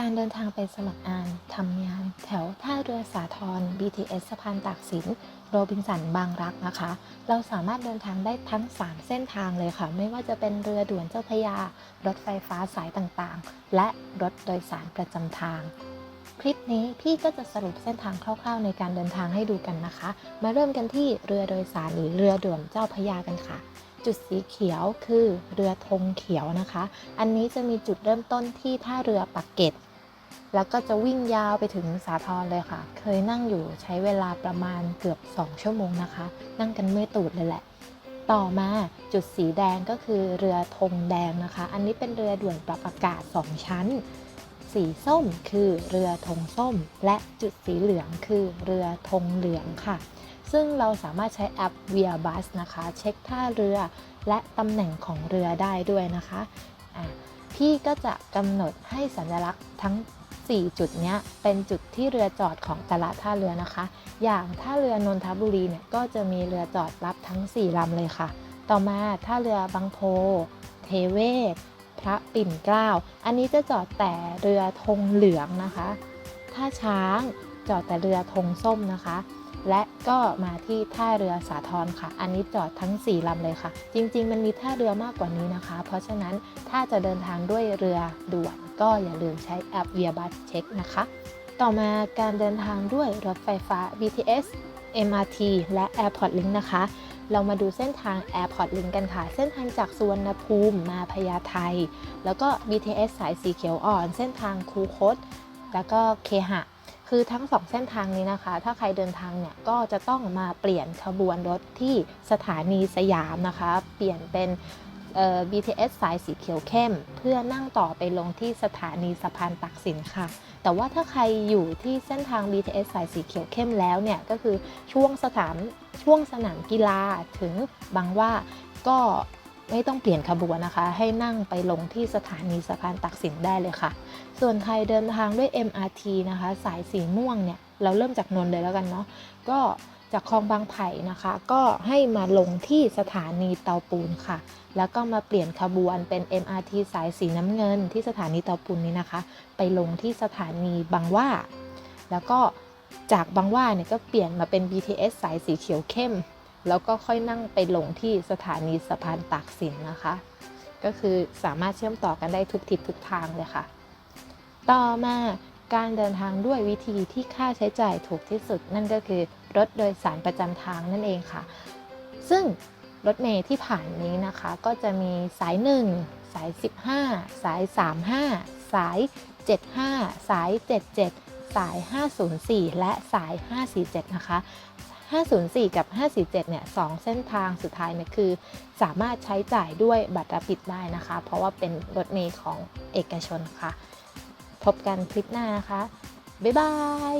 การเดินทางไปสมัครงานทำงาน แถวท่าเรือสาทร BTS สะพานตากสิน โรบินสันบางรักนะคะ เราสามารถเดินทางได้ทั้ง 3 เส้นทางเลยค่ะ ไม่ว่าจะเป็นเรือด่วนเจ้าพระยา รถไฟฟ้าสายต่างๆ และรถโดยสารประจำทาง คลิปนี้พี่ก็จะสรุปเส้นทางคร่าวๆ ในการเดินทางให้ดูกันนะคะ มาเริ่มกันที่เรือโดยสารหรือเรือด่วนเจ้าพระยากันค่ะ จุดสีเขียวคือเรือธงเขียวนะคะ อันนี้จะมีจุดเริ่มต้นที่ท่าเรือปักเกร็ดแล้วก็จะวิ่งยาวไปถึงสาทรเลยค่ะ เคยนั่งอยู่ใช้เวลาประมาณเกือบ 2 ชั่วโมงนะคะ นั่งกันเมื่อยตูดเลยแหละ ต่อมาจุดสีแดงก็คือเรือธงแดงนะคะ อันนี้เป็นเรือด่วนปรับอากาศ 2 ชั้น สีส้มคือเรือธงส้ม และจุดสีเหลืองคือเรือธงเหลืองค่ะ ซึ่งเราสามารถใช้แอป Via Bus นะคะ เช็คท่าเรือและตำแหน่งของเรือได้ด้วยนะคะะพี่ก็จะกำหนดให้สัญลักษณ์ทั้ง 4 จุดนี้เป็นจุดที่เรือจอดของแต่ละท่าเรือนะคะ อย่างท่าเรือนนทบุรีเนี่ยก็จะมีเรือจอดรับทั้ง 4ลำเลยค่ะ ต่อมาท่าเรือบางโพ เทเวศ พระปิ่นเกล้า อันนี้จะจอดแต่เรือธงเหลืองนะคะ ท่าช้างจอดแต่เรือธงส้มนะคะ และก็มาที่ท่าเรือสาทรค่ะ อันนี้จอดทั้ง 4ลำเลยค่ะ จริง ๆ มันมีท่าเรือมากกว่านี้นะคะ เพราะฉะนั้นถ้าจะเดินทางด้วยเรือด่วนก็อย่าลืมใช้แอป Via Bus เช็คนะคะ ต่อมาการเดินทางด้วยรถไฟฟ้า BTS MRT และ Airport Link นะคะ เรามาดูเส้นทาง Airport Link กันค่ะ เส้นทางจากสุวรรณภูมิมาพญาไท แล้วก็ BTS สายสีเขียวอ่อน เส้นทางคูคต แล้วก็เคหะ คือทั้งสองเส้นทางนี้นะคะ ถ้าใครเดินทางเนี่ยก็จะต้องมาเปลี่ยนขบวนรถที่สถานีสยามนะคะ เปลี่ยนเป็น BTS สายสีเขียวเข้ม เพื่อนั่งต่อไปลงที่สถานีสะพานตักสินค่ะ แต่ว่าถ้าใครอยู่ที่เส้นทาง BTS สายสีเขียวเข้มแล้วเนี่ยก็คือช่วงสถานช่วงสนามกีฬาถึงบางว่าก็ไม่ต้องเปลี่ยนขบวนนะคะ ให้นั่งไปลงที่สถานีสะพานตักสินได้เลยค่ะ ส่วนใครเดินทางด้วย MRT นะคะ สายสีม่วงเนี่ย เราเริ่มจากนนท์เลยแล้วกันเนาะก็ จากคลองบางไผ่นะคะ ก็ให้มาลงที่สถานีเตาปูนค่ะ แล้วก็มาเปลี่ยนขบวนเป็น MRT สายสีน้ำเงิน ที่สถานีเตาปูนนี้นะคะ ไปลงที่สถานีบางหว่า แล้วก็จากบางหว่าเนี่ยก็เปลี่ยนมาเป็น BTS สายสีเขียวเข้ม แล้วก็ค่อยนั่งไปลงที่สถานีสะพานตากสินนะคะ ก็คือสามารถเชื่อมต่อกันได้ทุกทิศทุกทางเลยค่ะ ต่อมา การเดินทางด้วยวิธีที่ค่าใช้จ่ายถูกที่สุด นั่นก็คือรถโดยสารประจำทางนั่นเองค่ะ ซึ่งรถเมล์ที่ผ่านนี้นะคะ ก็จะมีสาย 1 สาย 15 สาย 35 สาย 75 สาย 77 สาย 504 และสาย 547 นะคะ 504 กับ 547 เนี่ยสองเส้นทางสุดท้ายเนี่ยคือ สามารถใช้จ่ายด้วยบัตรรับิดได้นะคะ เพราะว่าเป็นรถเมล์ของเอกชนค่ะ พบกันคลิปหน้านะคะ บ๊ายบาย